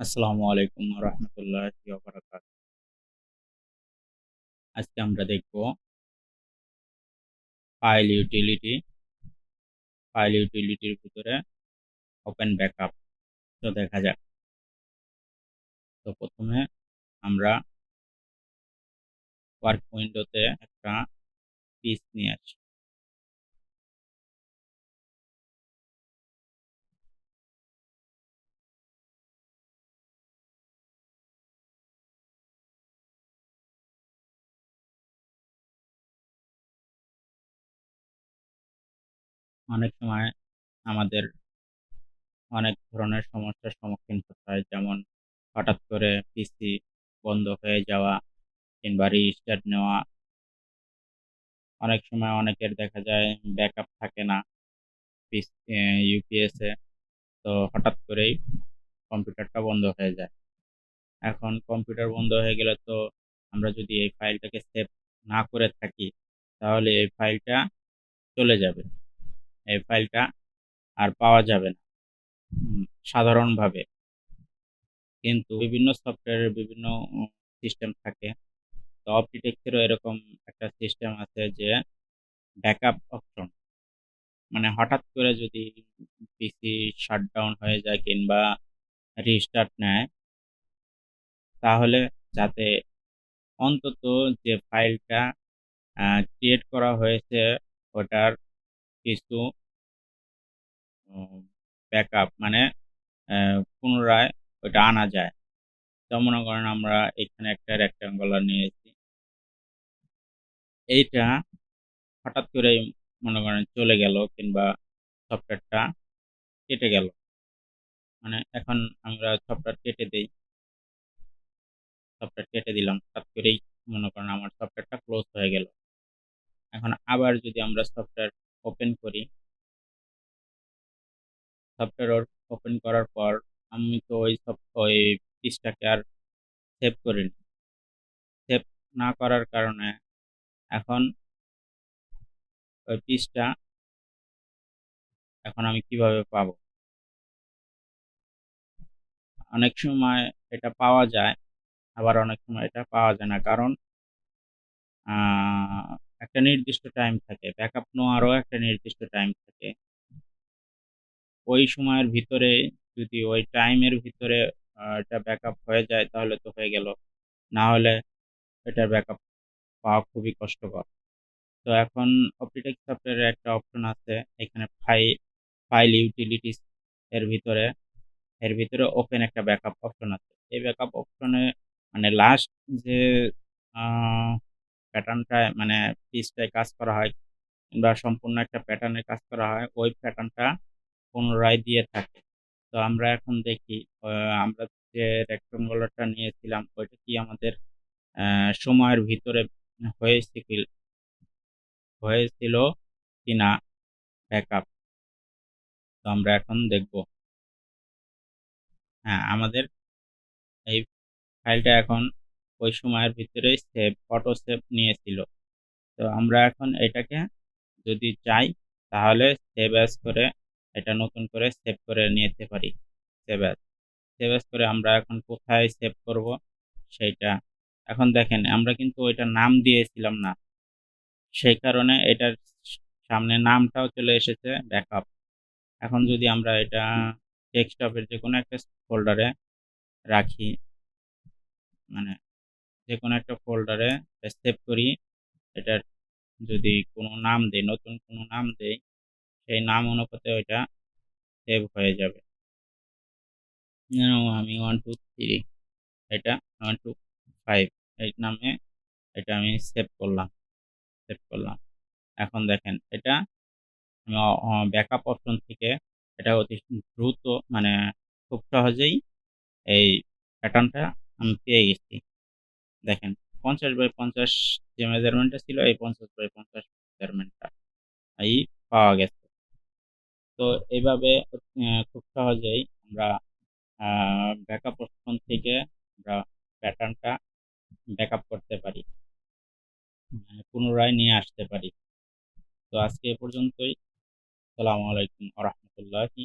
আসসালামু আলাইকুম রহমতুল্লাহ আজকে আমরা দেখব ফাইল ইউটিলিটি ফাইল ইউটিলিটির ভিতরে ওপেন ব্যাকআপ তো দেখা যাক। তো প্রথমে আমরা ওয়ার্ক উইন্ডোতে একটা পিস নিয়ে আসি। অনেক সময় আমাদের অনেক ধরনের সমস্যার সম্মুখীন হতে হয়। যেমন হঠাৎ করে পিসি বন্ধ হয়ে যাওয়া কিংবা রিস্টার্ট নেওয়া। অনেক সময় অনেকের দেখা যায় ব্যাকআপ থাকে না ইউপিএসে তো হঠাৎ করেই কম্পিউটারটা বন্ধ হয়ে যায়। এখন কম্পিউটার বন্ধ হয়ে গেলে তো আমরা যদি এই ফাইলটাকে সেভ না করে থাকি, তাহলে এই ফাইলটা চলে যাবে। এই ফাইলটা আর পাওয়া যাবে না। সাধারণভাবে। কিন্তু বিভিন্ন সফটওয়্যারের বিভিন্ন সিস্টেম থাকে। তো অপটিটেক্সেরও এরকম একটা সিস্টেম আছে যে, ব্যাকআপ অপশন। মানে হঠাৎ করে যদি পিসি শাটডাউন হয়ে যায় কিংবা রিস্টার্ট নেয়, তাহলে যাতে অন্তত যে ফাইলটা ক্রিয়েট করা হয়েছে, ওটার কিছু ব্যাকআপ মানে পুনরায় ওইটা আনা যায়। তো মনে করেন আমরা এখানে একটা রেক্টাঙ্গুলার নিয়েছি। এইটা হঠাৎ করে মনে করেন চলে গেল কিংবা সফটওয়্যারটা কেটে গেল। মানে এখন আমরা সফটওয়্যার কেটে দিই। সফটওয়্যার কেটে দিলাম, হঠাৎ করেই মনে করেন আমার সফটওয়্যারটা ক্লোজ হয়ে গেল। এখন আবার যদি আমরা সফটওয়্যার ওপেন করি। সফটওয়্যার ওপেন করার পর আমি তো ওই সব ওই পিসটাকে আর সেভ করিনি সেভ না করার কারণে এখন ওই পিসটা এখন আমি কীভাবে পাবো? অনেক সময় এটা পাওয়া যায়, আবার অনেক সময় এটা পাওয়া যায় না। কারণ একটা নির্দিষ্ট টাইম থাকে ব্যাকআপ নেওয়ারও একটা নির্দিষ্ট টাইম থাকে। ওই সময়ের ভিতরে যদি ওই টাইমের ভিতরে এটা ব্যাকআপ হয়ে যায় তাহলে তো হয়ে গেল। না হলে এটার ব্যাকআপ পাওয়া খুবই কষ্টকর। তো এখন অপটিটেক সফটওয়্যারের একটা অপশন আছে, এখানে ফাইল ফাইল ইউটিলিটিস এর ভিতরে। এর ভিতরে ওপেন একটা ব্যাকআপ অপশন আছে। এই ব্যাকআপ অপশনে মানে লাস্ট যে প্যাটার্নটায় মানে পিসটায় কাজ করা হয় বা সম্পূর্ণ একটা প্যাটার্নে কাজ করা হয়, ওই প্যাটার্নটা পুনরায় দিয়ে থাকে। তো আমরা এখন দেখি আমরা যে রেক্ট্যাঙ্গুলারটা নিয়েছিলাম, ওইটা কি আমাদের সময়ের ভিতরে হয়েছিল হয়েছিল কিনা ব্যাকআপ তো আমরা এখন দেখব। হ্যাঁ আমাদের এই ফাইলটা এখন ওই সময়ের ভিতরে সেভ ফটো সেভ নিয়েছিল। তো আমরা এখন এটাকে যদি চাই, তাহলে সেভ অ্যাজ করে এটা নতুন করে সেভ করে নিতে পারি। সেভ অ্যাজ সেভ অ্যাজ করে আমরা এখন কোথায় সেভ করব সেইটা এখন দেখেন, আমরা কিন্তু ওইটা নাম দিয়েছিলাম না। সেই কারণে এটার সামনে নামটাও চলে এসেছে ব্যাকআপ এখন যদি আমরা এটা ডেস্কটপের যে কোনো একটা ফোল্ডারে রাখি মানে যে কোনো একটা ফোল্ডারে সেভ করি। এটার যদি কোনো নাম দেই, নতুন কোনো নাম দেই, সেই নাম অনুপাতে ওইটা সেভ হয়ে যাবে। আমি ওয়ান টু থ্রি এটা ওয়ান টু ফাইভ এই নামে এটা আমি সেভ করলাম সেভ করলাম। এখন দেখেন, এটা আমি ব্যাকআপ অপশন থেকে এটা অতি দ্রুত মানে খুব সহজেই এই প্যাটার্নটা আমি পেয়ে গেছি। দেখেন, পঞ্চাশ বাই পঞ্চাশ যে মেজারমেন্টটা ছিল, এই পঞ্চাশ বাই পঞ্চাশ মেজারমেন্টটা এই পাওয়া গেছে। তো এইভাবে খুব সহজেই আমরা ব্যাকআপ অপশন থেকে আমরা প্যাটার্নটা ব্যাকআপ করতে পারি। মানে পুনরায় নিয়ে আসতে পারি। তো আজকে এ পর্যন্তই। সালামু আলাইকুম আ রহমতুল্লাহি